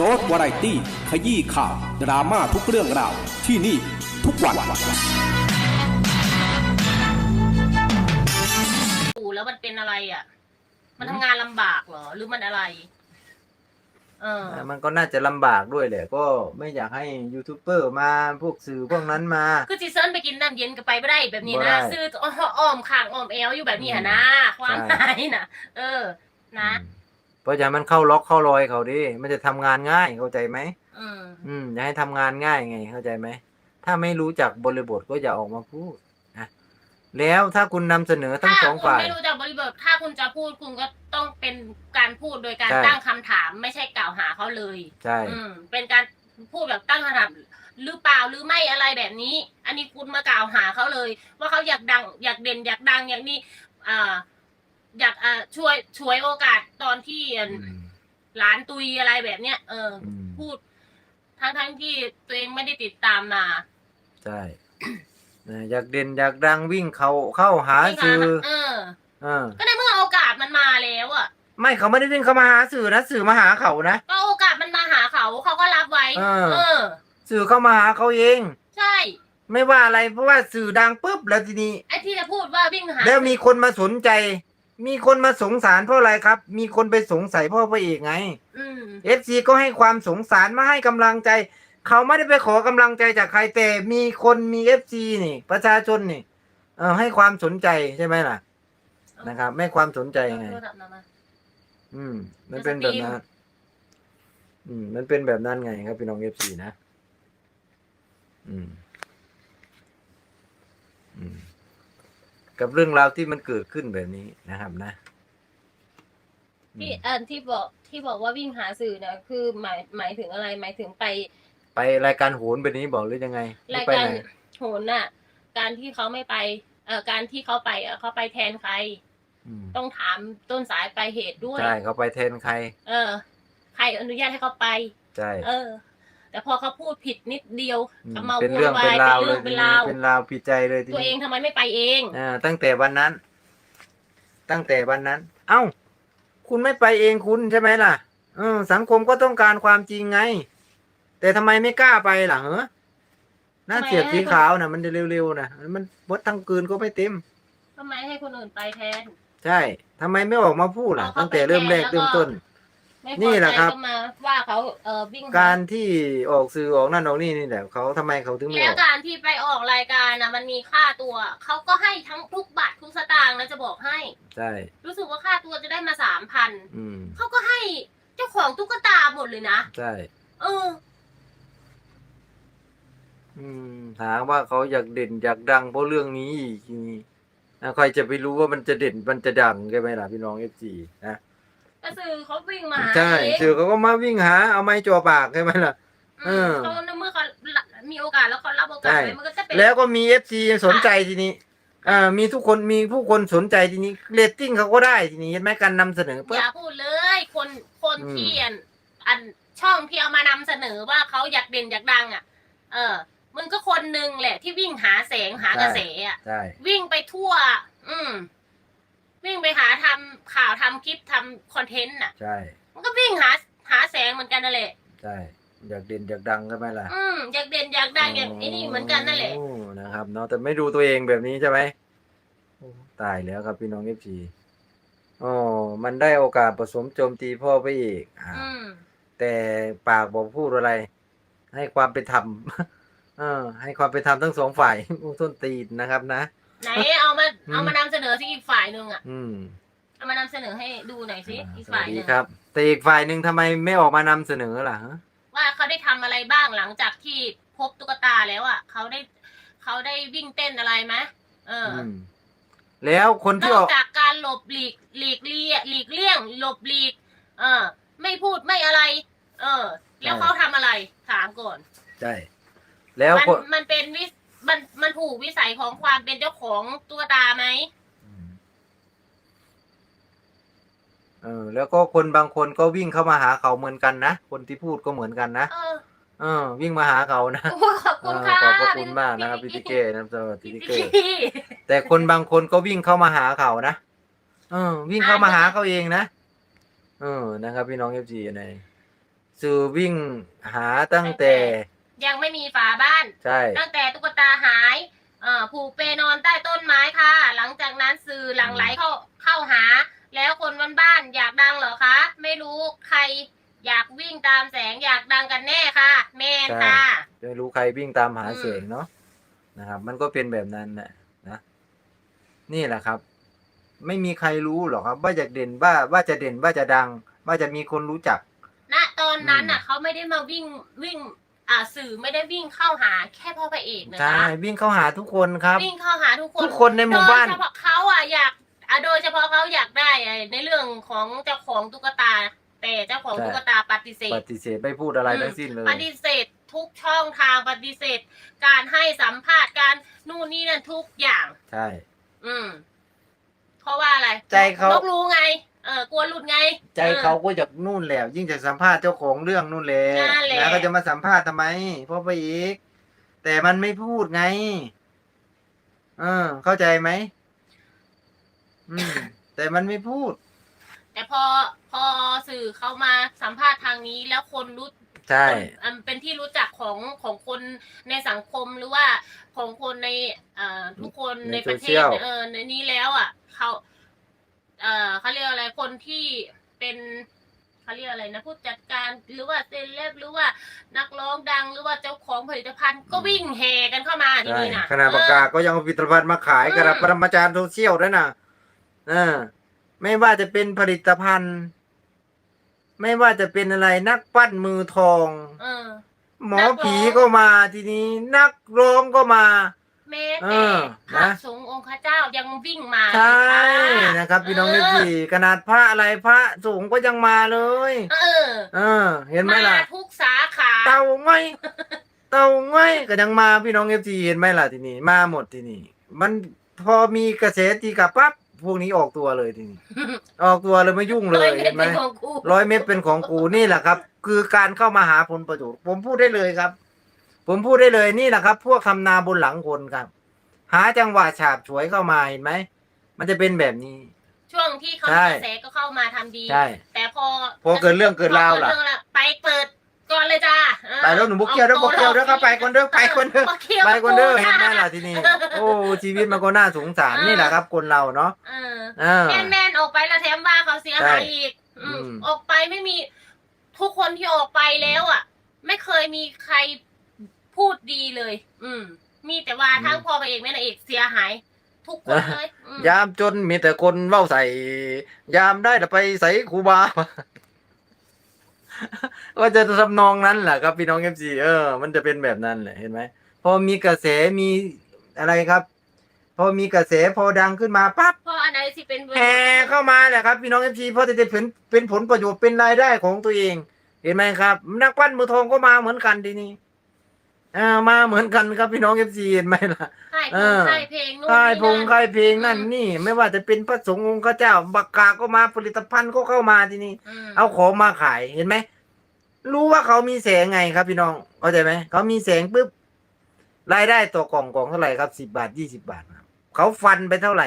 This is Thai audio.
โรสวาไรตี้ ขยี้ข่าว ดราม่าทุกเรื่องราว ที่นี่ทุกวันปู่แล้วมันเป็นอะไรอะ มันทำงานลำบากเหรอ หรือมันอะไร เออมันก็น่าจะลำบากด้วยแหละ ก็ไม่อยากให้ยูทูบเบอร์มาพวกสื่อพวกนั้นมา คือจีเซิร์นไปกินน้ำเย็นก็ไปไม่ได้แบบนี้บ่นะได้ซื้ออ้อมข้างอ้อมเอวอยู่แบบนี้หะนะ ความใช่หมายนะเออ นะ เพราะฉะนั้นมันเข้าล็อกเข้ารอยเขาดิมันจะทำงานง่ายเข้าใจไหมอืมอืมอย่าให้ทำงานง่ายไง เข้าใจไหมถ้าไม่รู้จักบริบทก็อย่าออกมาพูดนะแล้วถ้าคุณนำเสนอทั้งถ้าสองคุณฝ่ายไม่รู้จักบริบทถ้าคุณจะพูดคุณก็ต้องเป็นการพูดโดยการใช่ตั้งคำถาม ไม่ใช่กล่าวหาเขาเลยใช่อืมเป็นการพูดแบบตั้งคำถามหรือเปล่าหรือไม่อะไรแบบนี้ อันนี้คุณมากล่าวหาเขาเลย ว่าเขาอยากดัง อยากเด่นอยากดังอย่างนี้อ่า อยากอ่าช่วยช่วยโอกาสตอนที่อืม หลานตุยอะไรแบบเนี้ยเอออืมพูด ทั้งทั้งๆที่ตัวเองไม่ได้ติดตามมาใช่นะอยากเด่นอยากดังวิ่งเขาเข้าหาสื่อเออ เออก็ในเมื่อโอกาสมันมาแล้วอะ ไม่เขาไม่ได้วิ่งเข้ามาหาสื่อนะสื่อมาหาเขานะ ก็โอกาสมันมาหาเขาเขาก็รับไว้ เออ เออ สื่อเข้ามาหาเขาเอง ใช่ ไม่ว่าอะไรเพราะว่าสื่อดังปุ๊บแล้วทีนี้ ไอ้ที่จะพูดว่าวิ่งหาแล้วมีคนมาสนใจ มีคนมาสงสารเพราะอะไรครับ มีคนไปสงสัยเพราะพระเอกไงอืมเอฟซีก็ให้ความสงสารมาให้กำลังใจ เขาไม่ได้ไปขอกำลังใจจากใครแต่มีคนมีเอฟซีนี่ ประชาชนนี่ เออให้ความสนใจใช่ไหมล่ะ นะครับไม่ความสนใจไง โทรศัพท์มามา อืม มันเป็นแบบนั้น อืม มันเป็นแบบนั้นไงครับ พี่น้องเอฟซีนะ อืม อืม กับเรื่องราวที่มันเกิดขึ้นแบบนี้นะครับนะอืมที่อันที่บอกที่บอกว่าวิ่งหาสื่อเนี่ยคือหมายหมายถึงอะไรหมายถึงไป ไปรายการโหนแบบนี้บอกหรือยังไงหรายไปการไหนโหนน่ะ การที่เขาไม่ไปเอ่อการที่เขาไปอะเขาไปแทนใครอืมต้องถามต้นสายปลายเหตุด้วยใช่เขาไปแทนใคร เออ ใครอนุญาตให้เขาไปใช่เออ แต่พอเขาพูดผิดนิดเดียวอืมก็มาเป็นวุ่เรื่อนงวาเป็นยราวเป็นเลเรื่ยองทีเป็นนี้ราวเป็นราวผิดใจเลยทีตัวเอนี้งทำไมไม่ไปเอง อ่าตั้งแต่วันนั้น ตั้งแต่วันนั้น เอ้า คุณไม่ไปเองคุณใช่ไหมล่ะเออสังคมก็ต้องการความจริงไง แต่ทำไมไม่กล้าไปล่ะเหรอหน้าเสียบสีขาวนะมันจะเร็วๆนะมันบดทั้งคืนก็ไม่เต็ม ทำไมให้คนอื่นไปแทน ใช่ทำไมไม่ออกมาพูดล่ะ เอาเขาตั้งแต่เริ่มแรกไปแทนแล้วก็เริ่มต้น ไม่พอนี่แหละใจครับ ก็มาว่าเขาเออวิ่งหการที่ออกสื่อออกนั่นออกนี่นี่แหละเขาทำไมเขาถึงไม่แล้อวอกการที่ไปออกรายการนะมันมีค่าตัว เขาก็ให้ทั้งทุกบาททุกสตางค์นะจะบอกให้ ใช่รู้สึกว่าค่าตัวจะได้มาสามพันอืมเขาก็ให้เจ้าของตุ๊กตาหมดเลยนะใช่ เออ อืมถามว่าเขาอยากเด่นอยากดังเพราะเรื่องนี้อีกทีนี้อะใครจะไปรู้ว่ามันจะเด่นมันจะดังใช่ไหมล่ะพี่น้องเอฟซีนะ ก็คือเขาวิ่งมาหาใช่เองสื่อเขาก็มาวิ่งหาเอาไม้จ่อปากใช่ไหมล่ะ เออ เขาในเมื่อเขามีโอกาสแล้วเขารับโอกาสใช่ไปมันก็จะเป็นแล้วก็มีเอฟซีสนใจทีนี้อ่ามีทุกคนมีผู้คนสนใจทีนี้เรตติ้งเขาก็ได้ทีนี้เห็นไหมการนำเสนออปุ๊บ ย่าพูดเลยคนคนอืม ที่อันอันช่องที่เอามานำเสนอว่าเขาอยากเด่นอยากดังอะ เออมึงก็คนหนึ่งแหละที่วิ่งหาแสงหากระแสอะ ใช่ วิ่งไปทั่ว อืม วิ่งไปหาทำข่าวทำคลิปทำคอนเทนต์น่ะ ใช่ มันก็วิ่งหาหาแสงเหมือนกันนั่นแหละ ใช่ อยากเด่นอยากดังใช่ไหมล่ะอืมอยากเด่นอยากดังอย่างไอ้นี่เหมือนกันนั่นแหละ โอ้นะครับเนาะแต่ไม่ดูตัวเองแบบนี้ใช่ไหมโอ้ตายแล้วครับพี่น้องเอฟซีอ๋อมันได้โอกาสผสมโจมตีพ่อไปอีกอ่าอืม แต่ปากบอกพูดอะไร ให้ความเป็นธรรม เออ ให้ความเป็นธรรมทั้งสองฝ่ายอุ้ต้นตีนนะครับนะ ไหนเอามาอืมเอามานำเสนอสิอีกฝ่ายหนึ่งอะอืมเอามานำเสนอให้ดูหน่อยสิอ่าอีกสวัฝ่าสยหดีนึ่งครับ แต่อีกฝ่ายหนึ่งทำไมไม่ออกมานำเสนอล่ะฮะว่าเขาได้ทำอะไรบ้างหลังจากที่พบตุ๊กตาแล้วอะเขาได้เขาได้วิ่งเต้นอะไรไหมเออออืมแล้วคนนที่ออกอกจากการหลบหลีกหลีกเลี่ยหลีกเลี่ยง หลบหลีก เออ ไม่พูดไม่อะไร เออ แล้วเขาทำอะไรถามก่อน ใช่แล้วมันคนมันเป็นวิส มันมันถูกวิสัยของความเป็นเจ้าของตุ๊กตาไหมเออ แล้วก็คนบางคนก็วิ่งเข้ามาหาเขาเหมือนกันนะ คนที่พูดก็เหมือนกันนะ เออเออ วิ่งมาหาเขานะโอ้ขอบคุณค่ะเออขอบพระคุณมากนะครับพี่ติเก้นะครับสำหรับพี่พี่ติติ๊เก้กแต่คนบางคนก็วิ่งเข้ามาหาเขานะเออ วิ่งเข้ามาหาเขาเองนะเออนะครับ พี่น้องเอฟซีในสื่อวิ่งหาตั้งแต่ ยังไม่มีฝาบ้าน ใช่ ตั้งแต่ตุ๊กตาหายเอ่อผูกเปนอนใต้ต้นไม้ค่ะ หลังจากนั้นสื่อหลั่งไหลเข้าเข้าหา แล้วคนบ้านบ้านๆอยากดังเหรอคะ ไม่รู้ใครอยากวิ่งตามแสงอยากดังกันแน่ค่ะ แมนค่ะ ไม่รู้ใครวิ่งตามหาอืมเสียงเนาะนะครับ มันก็เป็นแบบนั้นนะนะนี่แหละครับ ไม่มีใครรู้หรอกครับ ว่าจะเด่นว่าว่าจะเด่นว่าจะดัง ว่าจะมีคนรู้จักณตอนนั้นน่ะอืมเขาไม่ได้มาวิ่งวิ่ง อ่าสื่อไม่ได้วิ่งเข้าหาแค่พ่อพระเอกนะใช่คะวิ่งเข้าหาทุกคนครับ วิ่งเข้าหาทุกคนทุกคนในหมู่บ้าน โดยเฉพาะเขาอะอยากอะโดยเฉพาะเขาอยากได้ไอ้ในเรื่องของเจ้าของตุ๊กตา แต่เจ้าของใช่ ตุ๊กตาปฏิเสปธ ฏิเสธไม่พูดอะไรทั้งสิ้นเลย ปฏิเสธทุกช่องทางปฏิเสธ การให้สัมภาษณ์การนู่นนี่นั่นทุกอย่าง ใช่ อืม เพราะว่าอะไรใจเขา นกรู้ไง เออกลัวหลุดไง ใจเขาก็จากนู่นแหละยิ่งจากสัมภาษณ์เจ้าของเรื่องนู่นแหละนั่นแหละ แล้วก็จะมาสัมภาษณ์ทำไมเพราะไปอีก แต่มันไม่พูดไง เออ เข้าใจไหมอืม แต่มันไม่พูด แต่พอพอสื่อเขามาสัมภาษณ์ทางนี้แล้วคนรู้ใช่ คนอันเป็นที่รู้จักของของคนในสังคมหรือว่าของคนในเอ่อทุกคนในในประเทโซเชีศยลเออในนี้แล้วอะเขา เอ่อเขาเรียกอะไรคนที่เป็นเขาเรียกอะไรนะผู้จัดการหรือว่าเซเลบหรือว่านักร้องดังหรือว่าเจ้าของผลิตภัณฑ์ก็วิ่งแห่กันเข้ามาที่ใช่นี่นะขนาดปากกาก็ยังเอาผลิตภัณฑ์มาขายอืมกระดับปรมาจารย์โซเชียลด้วยนะเออ ไม่ว่าจะเป็นผลิตภัณฑ์ ไม่ว่าจะเป็นอะไรนักปั้นมือทอง เออ หมอผีก็มาทีนี้ นักร้องก็มา แม้เอแต่อพระนะสงฆ์องค์ข้าเจ้ายังวิ่งมาใช่เลยนะครับ พี่น้องเเอฟซีขนาดพระอะไรพระสงฆ์ก็ยังมาเลย เออ เออ เห็นไหมมาล่ะทุกสาขาเต่าไงเต่าไงก็ยังมาพี่น้องเอฟซีเห็นไหมล่ะทีนี้มาหมดทีนี้มันพอมีกระแสตีกลับปั๊บพวกนี้ออกตัวเลยทีนี้ออกตัวเลยไม่ยุ่งเลยเห็เห็นนไหมเป็นของกูร้อยเม็ดเป็นของกูนี่แหละครับ คือการเข้ามาหาผลประโยชน์ผมพูดได้เลยครับ ผมพูดได้เลยนี่แหละครับ พวกทำนาบนหลังคนครับ หาจังหวะฉาบฉวยเข้ามาเห็นไหม มันจะเป็นแบบนี้ ช่วงที่เขาใช่กระแสก็เข้ามาทำดี ใช่ แต่พอพอเกิดเรื่องเกิดราวล่ะ พอเกิดเรื่องไปเปิดก่อนเลยจ้าเออไปแล้วหนูบุกเกียวเด้อบุกเกียวเด้อครับไปคนเด้อไปคนเด้อ บุกกี้ยวไปคนเด้อบุกเห็นไหมกี้ยวล่ะทีนี้ โอ้ชีวิตมันก็น่าสงสารเออนี่แหละครับ คนเราเนาะเออ เออ แมนแมนๆออกไปแล้วแถมว่าเขาเสียหายอีกอืมอืม ออกไปไม่มี ทุกคนที่ออกไปแล้วอะ ไม่เคยมีใคร พูดดีเลย อืม มีแต่ว่าทั้งพ่อพระเอกแม่นางเอกเสียหาย ทุกคนเลยอืมยามจนมีแต่คนเว้าใส่ ยามได้แต่ไปใส่ครูบา ว่าจะทำนองนั้นแหละครับพี่น้องเอฟซีเออ มันจะเป็นแบบนั้นแหละเห็นไหมพอมีกระแสมีอะไรครับ พอมีกระแสพอดังขึ้นมาปั๊บเพราะอันไหนที่เป็นแห่เข้ามาแหละครับพี่น้องเอฟซีเพราะจะเป็นเป็นผลประโยชน์เป็นรายได้ของตัวเอง เห็นไหมครับ นักปั้นมือทองก็มาเหมือนกันทีนี้ อ่ามาเหมือนกันครับพี่น้องเอฟซีเห็นไหมล่ะ ค่ายเอเพลงอค่ายเพลงนู่นค่ายนี่พงนั่น ค่ายเพลงนั่นอืมนี่ ไม่ว่าจะเป็นพระสงฆ์องค์ข้าเจ้าบักกาก็มาผลิตภัณฑ์ก็เข้ามาทีนี้มเอาของมาขายเห็นไหม รู้ว่าเขามีแสงไงครับพี่น้องเข้าใจไหม เขามีแสงปุ๊บรายได้ต่อกล่องกล่องเท่าไหร่ครับสิบบาทยี่สิบาทครับเขาฟันไปเท่าไหร่